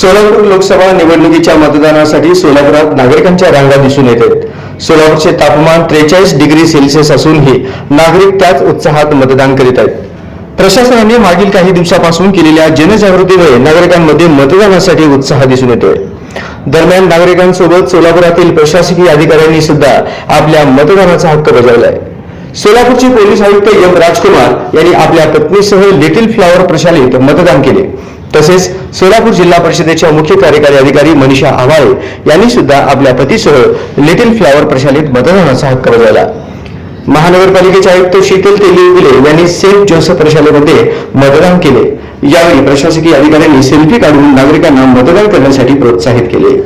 सोलापूर लोकसभा निवडणुकीच्या मतदानासाठी सोलापुरात नागरिकांच्या रांगा दिसून येत आहेत. सोलापूरचे तापमान त्रेचाळीस डिग्री सेल्सिअस असूनही नागरिक त्याच उत्साहात मतदान करीत आहेत. प्रशासनाने मागील काही दिवसापासून केलेल्या जनजागृतीमुळे नागरिकांमध्ये मतदानासाठी उत्साह दिसून येतोय. दरम्यान नागरिकांसोबत सोलापुरातील प्रशासकीय अधिकाऱ्यांनी सुद्धा आपल्या मतदानाचा हक्क बजावलाय. सोलापूरचे पोलीस आयुक्त एम राजकुमार यांनी आपल्या पत्नीसह लिटिल फ्लॉवर प्रशालेत मतदान केले. तसेच सोलापूर जिल्हा परिषदेच्या मुख्य कार्यकारी अधिकारी मनीषा आव्हाळे यांनी सुद्धा आपल्या पतीसह लिटिल फ्लॉवर प्रशालेत मतदानाचा हक्क बजावला. महानगरपालिकेचे आयुक्त शीतल तेलिविले यांनी सेंट जोसेफ प्रशालेमध्ये मतदान केले. यावेळी प्रशासकीय अधिकाऱ्यांनी सेल्फी काढून नागरिकांना मतदान करण्यासाठी प्रोत्साहित केले.